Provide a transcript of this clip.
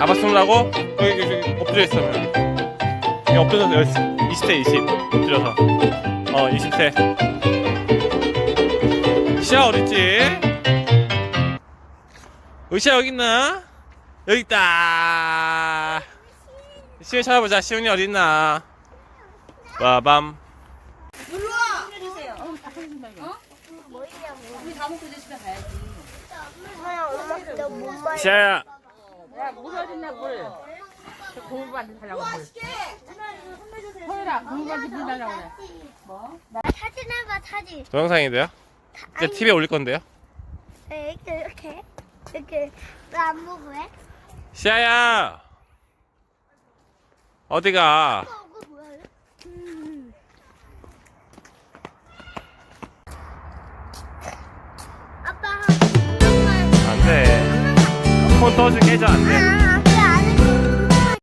잡았으라고? 여기, 여기, 여기 엎드려 있어. 여기, 여기 엎드려서 여기 20세 20. 엎드려서. 어, 20세. 시아 어딨지? 의시야 여기 있나? 여기 있다. 시훈이 찾아보자. 시훈이 어디 있나? 빠밤. 우리 다 먹고 이제 집에 가야 시아야. 야, 물 어딨냐, 물. 저 고물반지 달라고, 물. 소율아, 고물반지 물 달라고 그래. 사진 해봐 사진. 동영상인데요? 이제 아니. TV에 올릴 건데요? 네, 이렇게 이렇게 이렇게 왜안 보고 해? 시아야. 어디가? 아빠 한 번만 안 돼. 폰 떠주 깨져 안 돼. 아,